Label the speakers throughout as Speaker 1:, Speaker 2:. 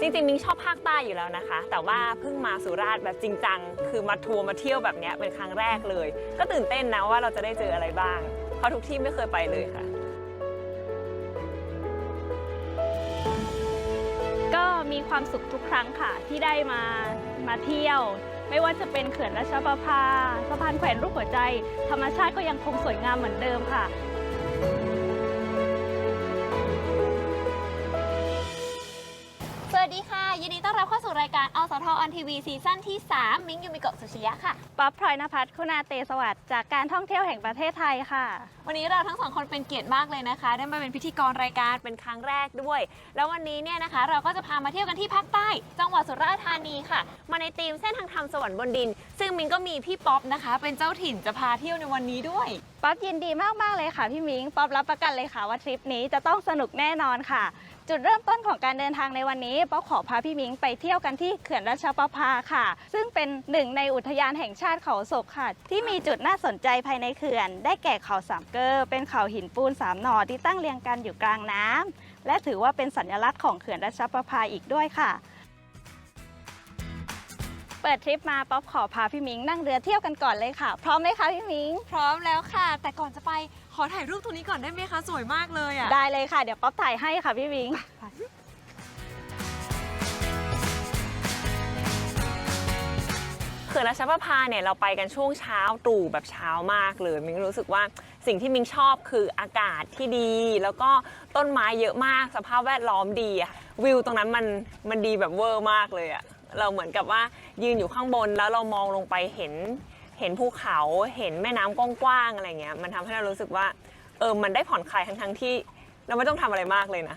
Speaker 1: จริงๆมิงชอบภาคใต้อยู่แล้วนะคะ แต่ว่าเพิ่งมาสุราษฎร์แบบจริงจังคือมาทัวร์มาเที่ยวแบบนี้เป็นครั้งแรกเลย ก็ตื่นเต้นนะว่าเราจะได้เจออะไรบ้าง เพราะทุกที่ไม่เคยไปเลยค่ะ
Speaker 2: ก็มีความสุขทุกครั้งค่ะ ที่ได้มามาเที่ยว ไม่ว่าจะเป็นเขื่อนราชประภาสะพานแขวนรูปหัวใจ ธรรมชาติก็ยังคงสวยงามเหมือนเดิมค่ะ
Speaker 3: สู่รายการอสทออนทีวีซีซั่นที่ 3 มิ้งยูมิโกะสุชิยะค่ะ
Speaker 2: ป๊อปพลอยนภัสคุณาเตสวัสดิ์จากการท่องเที่ยวแห่งประเทศไทยค่ะ
Speaker 1: วันนี้เราทั้งสองคนเป็นเกียรติมากเลยนะคะ ได้มาเป็นพิธีกรรายการเป็นครั้งแรกด้วย แล้ววันนี้เนี่ยนะคะ เราก็จะพามาเที่ยวกันที่ภาคใต้ จังหวัดสุราษฎร์ธานีค่ะ มาในธีมเส้นทางธรรมสวรรค์บนดิน ซึ่งมินก็มีพี่ป๊อปนะคะ เป็นเจ้าถิ่นจะพาเที่ยวในวันนี้ด้วย
Speaker 2: ป๊อปยินดีมากๆเลยค่ะพี่มิงป๊อปรับประกันเลยค่ะว่าทริปนี้จะต้องสนุกแน่นอนค่ะ จุดเริ่มต้นของการเดินทางในวันนี้ป๊อขอพาพี่มิงไปเที่ยวกันที่เขื่อนราชประภาค่ะ ซึ่งเป็นหนึ่งในอุทยานแห่งชาติเขาศกค่ะ ที่มีจุดน่าสนใจภายในเขื่อน ได้แก่เขาสามเกอร์เป็นเขาหินปูนสามหน่อที่ตั้งเรียงกันอยู่กลางน้ำและถือว่าเป็นสัญลักษณ์ของเขื่อนราชประภาอีกด้วยค่ะ เปิดทริปมาป๊อปขอพาพี่มิงนั่งเรือเที่ยวกันก่อนเลยค่ะ พร้อมไหมคะพี่มิง
Speaker 1: พร้อมแล้วค่ะ แต่ก่อนจะไป อถ่ายรูปตรงนี้ก่อนได้ไหมคะ สวยมากเลยอะ
Speaker 2: ได้เลยค่ะ เดี๋ยวป๊อปถ่ายให้ค่ะพี่มิง
Speaker 1: เขื่อนราชประภาเนี่ยเราไปกันช่วงเช้าตรู่แบบเช้ามากเลยมิงรู้สึกว่าสิ่งที่มิงชอบคืออากาศที่ดี แล้วก็ต้นไม้เยอะมากสภาพแวดล้อมดีอะวิวตรงนั้นมันมันดีแบบเวอร์มากเลยอะเราเหมือนกับว่ายืนอยู่ข้างบนแล้วเรามองลงไปเห็น เห็นภูเขาเห็นแม่น้ำกว้างๆอะไรเงี้ยมันทำให้เรารู้สึกว่าเออมันได้ผ่อนคลายทั้งๆที่เราไม่ต้องทำอะไรมากเลยนะ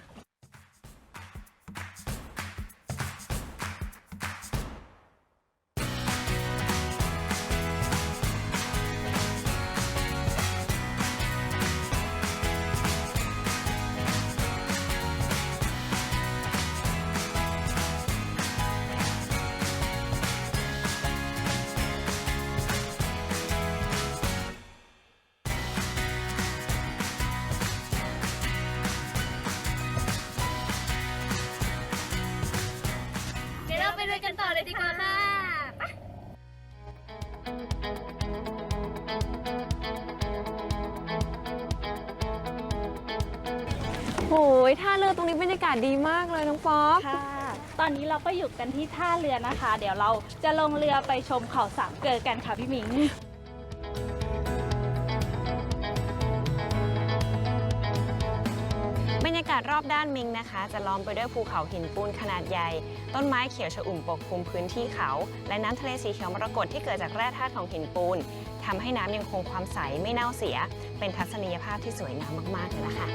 Speaker 3: เลยดีกว่าค่ะ
Speaker 1: โอ้ยท่าเรือตรงนี้บรรยากาศดีมากเลยน้องป๊อป
Speaker 2: ค่ะ ตอนนี้เราก็อยู่กันที่ท่าเรือนะคะ เดี๋ยวเราจะลงเรือไปชมเขาสามเกลอกันค่ะพี่มิง
Speaker 1: อบด้านมิงนะคะ จะล้อมไปด้วยภูเขาหินปูนขนาดใหญ่ ต้นไม้เขียวชอุ่มปกคลุมพื้นที่เขา และน้ำทะเลสีเขียวมรกตที่เกิดจากแร่ธาตุของหินปูนทำให้น้ำยังคงความใสไม่เน่าเสีย เป็นทัศนียภาพที่สวยงามมากๆเลยล่ะค่ะ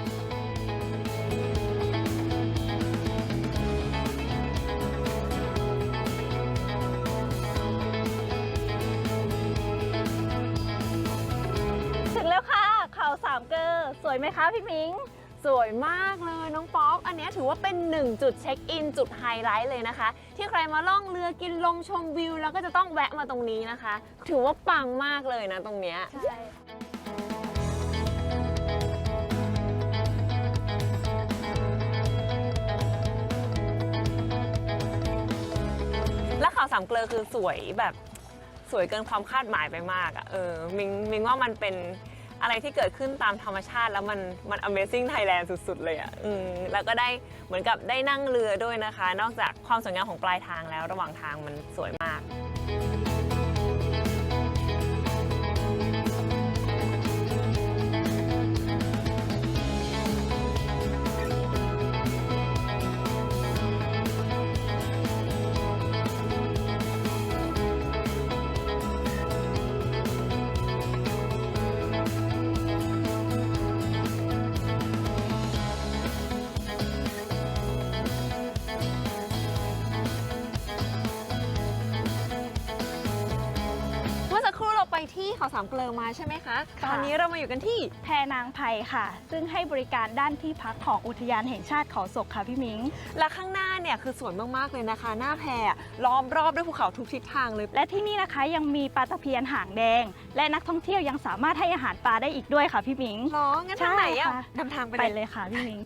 Speaker 2: ถึงแล้วค่ะเขาสามเกลอสวยไหมคะพี่มิง
Speaker 1: สวยมากเลยน้องป๊อป อันนี้ถือว่าเป็นหนึ่งจุดเช็คอิน จุดไฮไลท์เลยนะคะ ที่ใครมาล่องเรือกินลมชมวิว แล้วก็จะต้องแวะมาตรงนี้นะคะ ถือว่าปังมากเลยนะตรงเนี้ย
Speaker 2: ใช่
Speaker 1: และเขาสามเกลอคือสวยแบบสวยเกินความคาดหมายไปมากอะ่ะเออมิงมิงว่ามันเป็น อะไรที่เกิดขึ้นตามธรรมชาติแล้วมันมัน Amazing Thailand สุด ๆ เลยอะ่ะอืมแล้วก็ได้เหมือนกับได้นั่งเรือด้วยนะคะ นอกจากความสวยงามของปลายทางแล้วระหว่างทางมันสวยมาก เราไปที่เขาสามเกลอมาใช่ไหมคะ
Speaker 2: ค่ะ
Speaker 1: ตอนนี้เรามาอยู่กันที่
Speaker 2: แพนางไพค่ะ ซึ่งให้บริการด้านที่พักของอุทยานแห่งชาติเขาศกค่ะพี่มิง
Speaker 1: และข้างหน้าเนี่ยคือสวยมากๆเลยนะคะ หน้าแพอะล้อมรอบด้วยภูเขาทุกทิศทางเลย
Speaker 2: และที่นี่นะคะยังมีปลาตะเพียนหางแดง และนักท่องเที่ยวยังสามารถให้อาหารปลาได้อีกด้วยค่ะพี่มิง
Speaker 1: หรอ งั้นทางไหนอะ
Speaker 2: ใช่ค่ะ
Speaker 1: นำทางไป
Speaker 2: ไป
Speaker 1: เลย
Speaker 2: เลยค่ะพี่มิง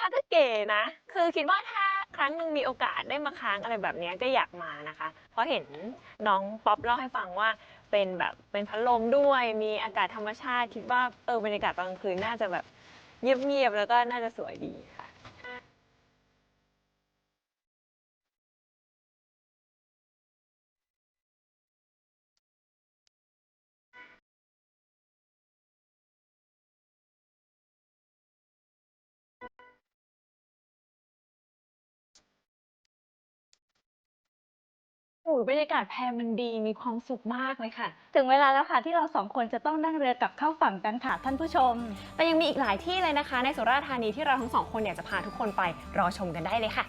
Speaker 1: พักก็เก๋นะ คือคิดว่าถ้าครั้งหนึ่งมีโอกาสได้มาค้างอะไรแบบเนี้ยก็อยากมานะคะ เพราะเห็นน้องป๊อปเล่าให้ฟังว่าเป็นแบบเป็นพัดลมด้วยมีอากาศธรรมชาติ คิดว่าเออบรรยากาศตอนกลางคืนน่าจะแบบเงียบๆแล้วก็น่าจะสวยดี โอ้ยบรรยากาศแพรมันดีมีความสุขมากเลยค่ะ
Speaker 2: ถึงเวลาแล้วค่ะที่เราสองคนจะต้องนั่งเรือกลับเข้าฝั่งกันค่ะท่านผู้ชม
Speaker 1: แต่ยังมีอีกหลายที่เลยนะคะ ในสุราษฎร์ธานีที่เราทั้งสองคนอยากจะพาทุกคนไปรอชมกันได้เลยค่ะ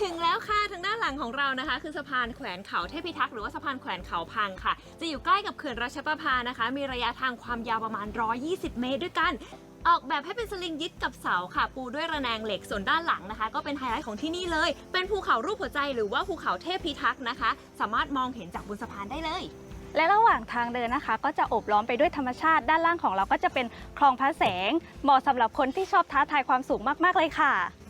Speaker 1: ถึงแล้วค่ะทางด้านหลังของเรานะคะ คือสะพานแขวนเขาเทพิทักษ์หรือว่าสะพานแขวนเขาพังค่ะ จะอยู่ใกล้กับเขื่อนราชประภานะคะ มีระยะทางความยาวประมาณ 120 เมตรด้วยกัน ออกแบบให้เป็นสลิงยึดกับเสาค่ะ ปูด้วยระแนงเหล็กส่วนด้านหลังนะคะ ก็เป็นไฮไลท์ของที่นี่เลย เป็นภูเขารูปหัวใจหรือว่าภูเขาเทพพิทักษ์นะคะ สามารถมองเห็นจากบนสะพานได้เลย
Speaker 2: และระหว่างทางเดินนะคะ ก็จะอบล้อมไปด้วยธรรมชาติด้านล่างของเราก็จะเป็นคลองพระแสง เหมาะสำหรับคนที่ชอบท้าทายความสูงมากๆเลยค่ะ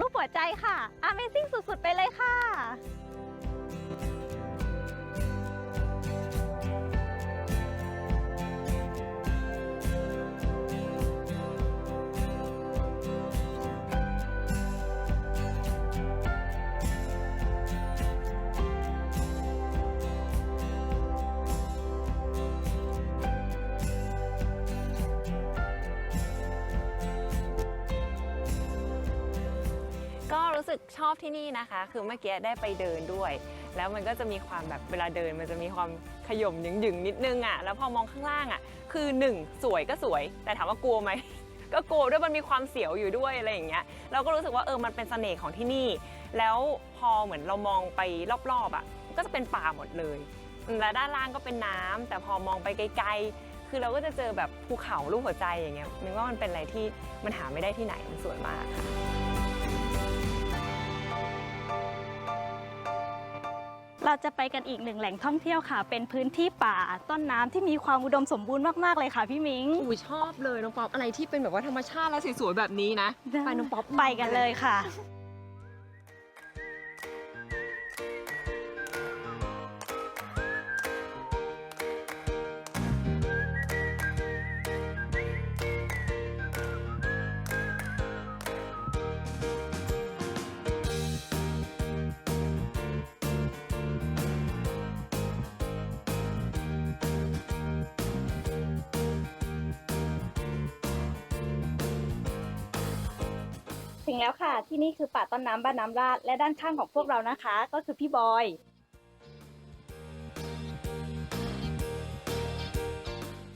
Speaker 2: รูปหัวใจค่ะ Amazing สุดๆ ไปเลยค่ะ
Speaker 1: ชอบที่นี่นะคะ คือเมื่อกี้ได้ไปเดินด้วย แล้วมันก็จะมีความแบบเวลาเดินมันจะมีความขย่มหยึงๆนิดนึงอะแล้วพอมองข้างล่างอะ คือหนึ่งสวยก็สวย แต่ถามว่ากลัวไหม ก็กลัวด้วยมันมีความเสียวอยู่ด้วยอะไรอย่างเงี้ยเราก็รู้สึกว่าเออมันเป็นเสน่ห์ของที่นี่ แล้วพอเหมือนเรามองไปรอบๆอะ ก็จะเป็นป่าหมดเลยและด้านล่างก็เป็นน้ำแต่พอมองไปไกลๆ คือเราก็จะเจอแบบภูเขารูปหัวใจอย่างเงี้ยนึกว่ามันเป็นอะไรที่มันหาไม่ได้ที่ไหนมันสวยมากค่ะ
Speaker 2: เราจะไปกันอีกหนึ่งแหล่งท่องเที่ยวค่ะ เป็นพื้นที่ป่าต้นน้ำที่มีความอุดมสมบูรณ์มากๆเลยค่ะพี่มิง
Speaker 1: อุ้ยชอบเลยน้องป๊อปอะไรที่เป็นแบบว่าธรรมชาติและสวยๆแบบนี้นะไปน้องป๊อป
Speaker 2: ไปกันเลยค่ะ ที่นี่คือป่าต้นน้ำบ้านน้ำราดและด้านข้างของพวกเรานะคะ ก็คือพี่บอย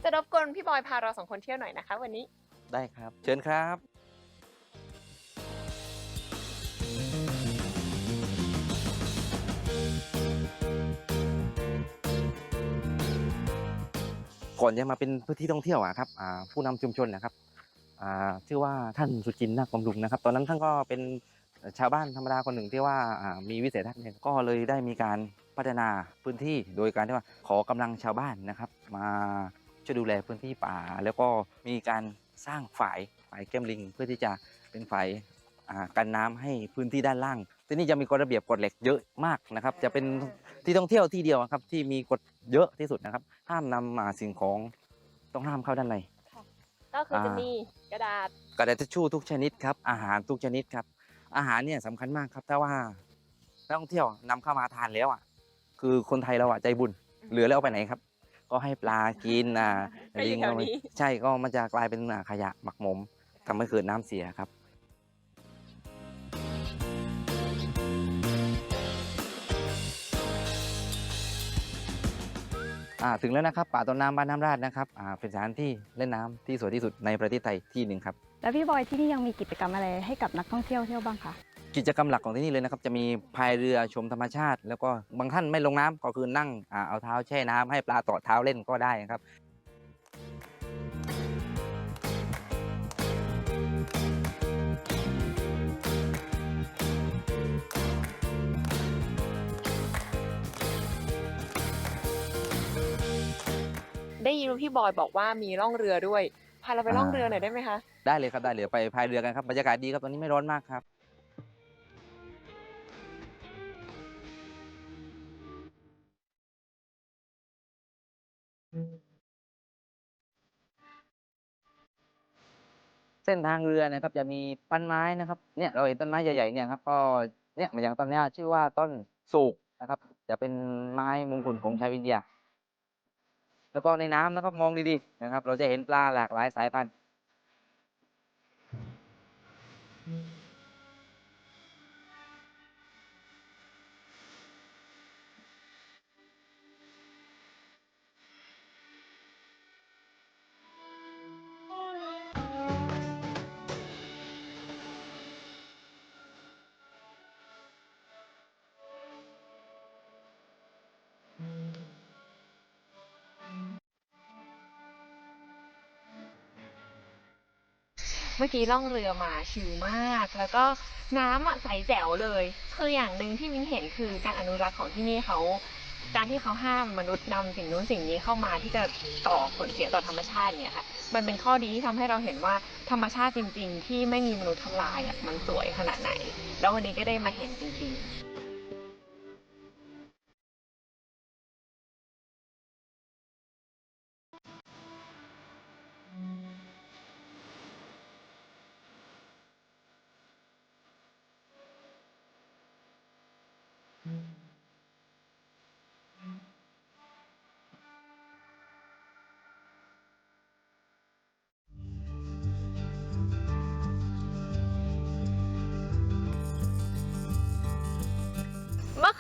Speaker 1: จะรบกวนพี่บอยพาเราสองคนเที่ยวหน่อยนะคะ วันนี้
Speaker 4: ได้ครับ เชิญครับ ก่อนจะมาเป็นพื้นที่ท่องเที่ยวอะครับอ่าผู้นำชุมชนนะครับอ่า ชื่อว่าท่านสุจินต์นาคบำรุงนะครับ ตอนนั้นท่านก็เป็นชาวบ้านธรรมดาคนหนึ่งที่ว่ามีวิสัยทัศน์เนี่ยก็เลยได้มีการพัฒนาพื้นที่โดยการที่ว่าขอกำลังชาวบ้านนะครับ มาช่วยดูแลพื้นที่ป่า แล้วก็มีการสร้างฝายฝายแก้มลิง เพื่อที่จะเป็นฝายกันน้ำให้พื้นที่ด้านล่าง ที่นี่จะมีกฎระเบียบกฎเหล็กเยอะมากนะครับ จะเป็นที่ท่องเที่ยวที่เดียวครับที่มีกฎเยอะที่สุดนะครับ ห้ามนำอ่าสิ่งของต้องห้ามเข้าด้านใน
Speaker 1: ก็คือจะ
Speaker 4: อ่ามี
Speaker 1: มีกระดาษ
Speaker 4: กระดาษทิชชู่ทุกชนิดครับ อาหารทุกชนิดครับ อาหารเนี่ยสำคัญมากครับถ้าว่านักท่องเที่ยวนำเข้ามาทานแล้วอะ คือคนไทยเราอะใจบุญเหลือแล้วเอาไปไหนครับ ก็ให้ปลากินอ่า
Speaker 1: ก็อยู่
Speaker 4: ลิง
Speaker 1: แถว
Speaker 4: เอาไป
Speaker 1: นี้
Speaker 4: ใช่ก็มันจะกลายเป็นอ่าขยะหมักหมมทำให้เกิดน้ำเสียครับ ถึงแล้วนะครับป่าต้นน้ำบ้านน้ำราดนะครับอ่าเป็นสถานที่เล่นน้ำที่สวยที่สุดในประเทศไทยที่หนึ่งครับ
Speaker 2: แล้วพี่บอยที่นี่ยังมีกิจกรรมอะไรให้กับนักท่องเที่ยวเที่ยวบ้างคะ
Speaker 4: กิจกรรมหลักของที่นี่เลยนะครับจะมีพายเรือชมธรรมชาติ แล้วก็บางท่านไม่ลงน้ำก็คือนั่งอ่าเอาเท้าแช่น้ำให้ปลาต่อเท้าเล่นก็ได้นะครับ
Speaker 1: ได้ยินพี่บอยบอกว่ามีล่องเรือด้วยพาเราไปล่องเรือหน่อยได้ไหมคะ
Speaker 4: ได้เลยครับได้เลยไปพายเรือกันครับบรรยากาศดีครับตอนนี้ไม่ร้อนมากครับ เส้นทางเรือนะครับจะมีต้นไม้นะครับ เนี่ยเราเห็นต้นไม้ใหญ่ๆเนี่ยครับก็เนี่ยอย่างต้นเนี้ยชื่อว่าต้นสูกนะครับ จะเป็นไม้มงคลของชาวอินเดีย แล้วก็ในน้ำนะครับมองดีๆนะครับ เราจะเห็นปลาหลากหลายสายพันธุ์
Speaker 3: เมื่อกี้ล่องเรือมาชิลมาก แล้วก็น้ำอะใสแจ๋วเลย คืออย่างหนึ่งที่มิ้นเห็นคือการอนุรักษ์ของที่นี่เขา การที่เขาห้ามมนุษย์นำสิ่งนู้นสิ่งนี้เข้ามาที่จะต่อผลเสียต่อธรรมชาติเนี่ยค่ะ มันเป็นข้อดีที่ทำให้เราเห็นว่าธรรมชาติจริง ๆ ที่ไม่มีมนุษย์ทำลายอะมันสวยขนาดไหน แล้ววันนี้ก็ได้มาเห็นจริงๆ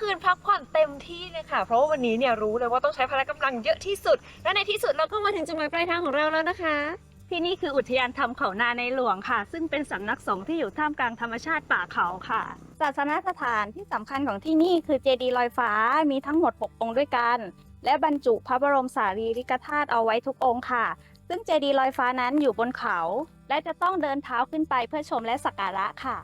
Speaker 3: คืนพักผ่อนเต็มที่เลยค่ะ เพราะว่าวันนี้เนี่ยรู้เลยว่าต้องใช้พละกำลังเยอะที่สุด และในที่สุดเราก็มาถึงจุดหมายปลายทางของเราแล้วนะคะ
Speaker 2: ที่นี่คืออุทยานธรรมเขานาในหลวงค่ะ ซึ่งเป็นสำนักสงฆ์ที่อยู่ท่ามกลางธรรมชาติป่าเขาค่ะ ศาสนสถานที่สำคัญของที่นี่คือเจดีย์ลอยฟ้ามีทั้งหมด 6 องค์ด้วยกัน และบรรจุพระบรมสารีริกธาตุเอาไว้ทุกองค์ค่ะ ซึ่งเจดีย์ลอยฟ้านั้นอยู่บนเขา และจะต้องเดินเท้าขึ้นไปเพื่อชมและสักการะค่ะ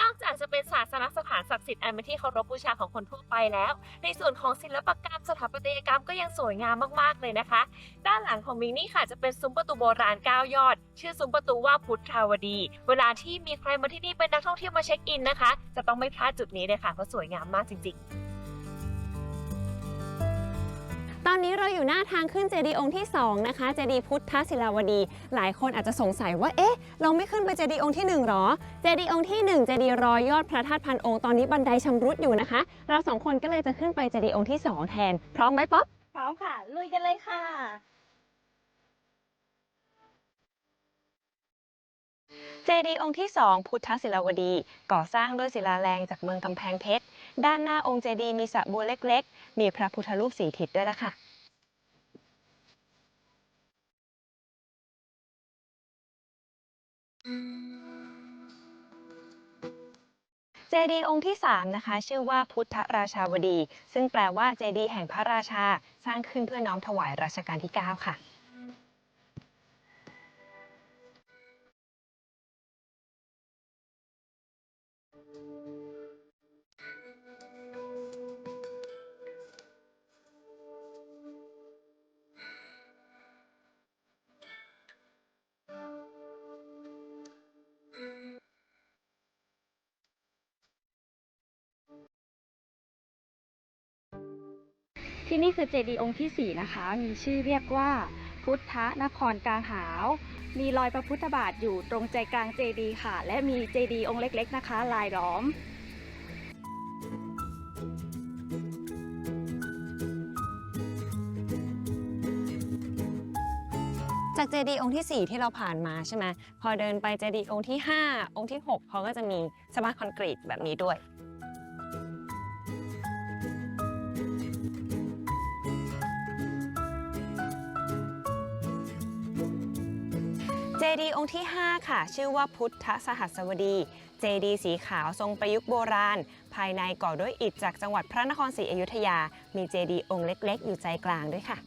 Speaker 3: นอกจากจะเป็นศาสนสถานศักดิ์สิทธิ์อันเป็นที่เคารพบูชาของคนทั่วไปแล้ว ในส่วนของศิลปกรรมสถาปัตยกรรมก็ยังสวยงามมากๆเลยนะคะ ด้านหลังของมิงนี่ค่ะจะเป็นซุ้มประตูโบราณ 9 ยอด ชื่อซุ้มประตูว่าพุทธาวดี เวลาที่มีใครมาที่นี่เป็นนักท่องเที่ยวมาเช็คอินนะคะ จะต้องไม่พลาดจุดนี้เลยค่ะเพราะสวยงามมากจริง ๆ
Speaker 1: ตอนนี้เราอยู่หน้าทางขึ้นเจดีย์องค์ที่ 2 นะคะ เจดีย์พุทธศิลาวดี หลายคนอาจจะสงสัยว่า เอ๊ะ เราไม่ขึ้นไปเจดีย์องค์ที่1หรอ เจดีย์องค์ที่ 1 เจดีย์รอยยอดพระธาตุพันองค์ ตอนนี้บันไดชำรุดอยู่นะคะ เราสองคนก็เลยจะขึ้นไปเจดีย์องค์ที่ 2 แทน พร้อมไหมป๊อป
Speaker 2: พร้อมค่ะ ลุยกันเลยค่ะ
Speaker 1: เจดีย์องค์ที่ 2 พุทธศิลาวดี ก่อสร้างด้วยศิลาแรงจากเมืองกำแพงเพชร ด้านหน้าองค์เจดีย์มีสระบัวเล็ก ๆ มีพระพุทธรูปสีทิศด้วยล่ะค่ะเจดีย์องค์ที่ 3 นะคะ ชื่อว่าพุทธราชาวดี ซึ่งแปลว่าเจดีย์แห่งพระราชา สร้างขึ้นเพื่อน้อมถวายรัชกาลที่ 9 ค่ะ
Speaker 2: ที่นี่คือเจดีย์องค์ที่ 4 นะคะ มีชื่อเรียกว่า พุทธนครกลางหาว มีรอยพระพุทธบาทอยู่ตรงใจกลางเจดีย์ค่ะ และมีเจดีย์องค์เล็กๆนะคะ ลายล้อม
Speaker 1: จากเจดีย์องค์ที่ 4 ที่เราผ่านมาใช่ไหมพอเดินไปเจดีย์องค์ที่ 5 องค์ที่ 6เขาก็จะมีสมาร์ทคอนกรีตแบบนี้ด้วย ดีย์องค์ที่ 5 ค่ะ ชื่อว่าพุทธสหัสวดี เจดีย์สีขาวทรงประยุกต์โบราณ ภายในก่อด้วยอิฐจากจังหวัดพระนครศรีอยุธยา มีเจดีย์องค์เล็ก ๆ อยู่ใจกลางด้วยค่ะ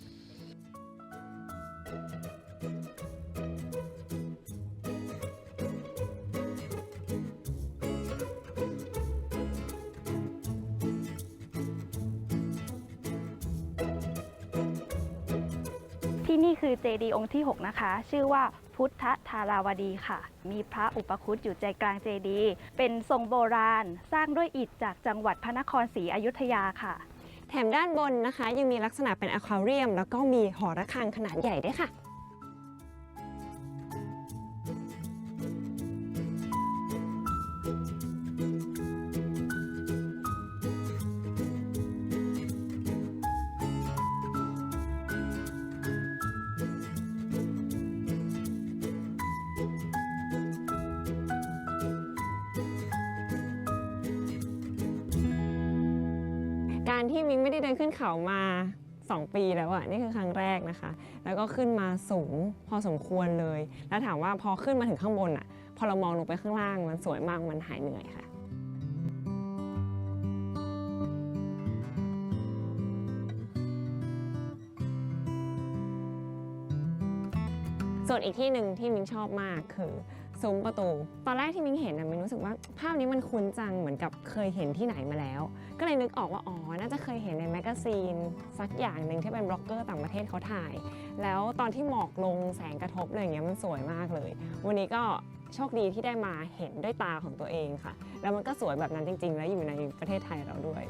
Speaker 2: ที่นี่คือเจดีย์องค์ที่ 6 นะคะ ชื่อว่าพุทธธาราวดีค่ะ มีพระอุปคุตอยู่ใจกลางเจดีย์เป็นทรงโบราณ สร้างด้วยอิฐจากจังหวัดพระนครศรีอยุธยาค่ะ
Speaker 1: แถมด้านบนนะคะ ยังมีลักษณะเป็นอะควาเรียม แล้วก็มีหอระฆังขนาดใหญ่ด้วยค่ะ การที่มิ้งไม่ได้เดินขึ้นเขามา 2 ปีแล้วอะนี่คือครั้งแรกนะคะ แล้วก็ขึ้นมาสูงพอสมควรเลย แล้วถามว่าพอขึ้นมาถึงข้างบนอะพอเรามองลงไปข้างล่างมันสวยมากมันหายเหนื่อยค่ะ ส่วนอีกที่หนึ่งที่มิงชอบมากคือซุ้มประตู ตอนแรกที่มิงเห็นนะมิงรู้สึกว่าภาพนี้มันคุ้นจังเหมือนกับเคยเห็นที่ไหนมาแล้ว ก็เลยนึกออกว่าอ๋อน่าจะเคยเห็นในแมกกาซีนสักอย่างหนึ่งที่เป็นบล็อกเกอร์ต่างประเทศเขาถ่าย แล้วตอนที่หมอกลงแสงกระทบอะไรอย่างเงี้ยมันสวยมากเลย วันนี้ก็โชคดีที่ได้มาเห็นด้วยตาของตัวเองค่ะ แล้วมันก็สวยแบบนั้นจริง ๆ แล้วอยู่ในประเทศไทยเราด้วย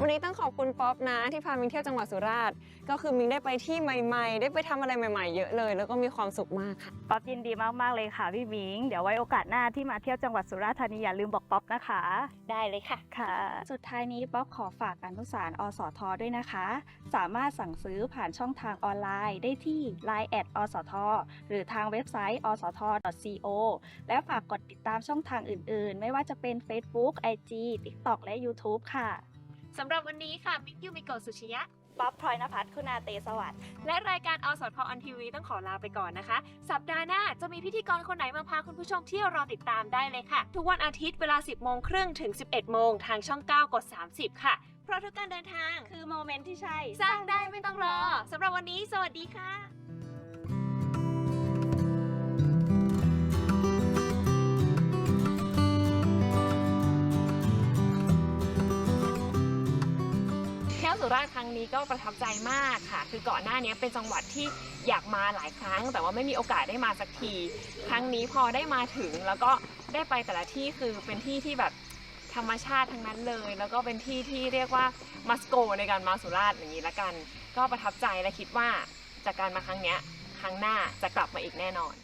Speaker 1: วันนี้ต้องขอบคุณป๊อปนะที่พามิงเที่ยวจังหวัดสุราษฎร์ก็คือมิงได้ไปที่ใหม่ๆ ได้ไปทำอะไรใหม่ ๆ เยอะเลย แล้วก็มีความสุขมากค่ะ
Speaker 2: ป๊อปยินดีมากๆเลยค่ะพี่มิง เดี๋ยวไว้โอกาสหน้าที่มาเที่ยวจังหวัดสุราษฎร์ธานีอย่าลืมบอกป๊อปนะคะ
Speaker 1: ได้เลยค่ะ
Speaker 2: ค่ะ สุดท้ายนี้ป๊อปขอฝากอนุสารณ์อสทด้วยนะคะ สามารถสั่งซื้อผ่านช่องทางออนไลน์ได้ที่ Line แอดอสทหรือทางเว็บไซต์ osth.co และฝากกดติดตามช่องทางอื่น ๆ ไม่ว่าจะเป็น Facebook IG TikTok และ YouTube ค่ะ
Speaker 3: สำหรับวันนี้ค่ะ มิกยูมิโกะสุชิยะ
Speaker 2: ป๊อปพลอยนภัสคุณาเตสวัสดิ์
Speaker 3: และรายการอสทออนทีวีต้องขอลาไปก่อนนะคะ สัปดาห์หน้าจะมีพิธีกรคนไหนมาพาคุณผู้ชมเที่ยวรอติดตามได้เลยค่ะ ทุกวันอาทิตย์เวลา 10 โมงครึ่งถึง 11 โมงทางช่อง 9 กด 30 ค่ะ เพราะทุกการเดินทาง
Speaker 2: คือโมเมนต์ที่ใช่
Speaker 3: สร้างได้ไม่ต้องรอสำหรับวันนี้ สวัสดีค่ะ ราษฎร์ครั้งนี้ก็ประทับใจมากค่ะ คือก่อนหน้านี้เป็นจังหวัดที่อยากมาหลายครั้ง แต่ว่าไม่มีโอกาสได้มาสักที ครั้งนี้พอได้มาถึงแล้วก็ได้ไปแต่ละที่คือเป็นที่ที่แบบธรรมชาติทั้งนั้นเลย แล้วก็เป็นที่ที่เรียกว่ามัสโกในการมาสุราษฎร์อย่างนี้ละกัน ก็ประทับใจและคิดว่าจากการมาครั้งเนี้ยครั้งหน้าจะกลับมาอีกแน่นอน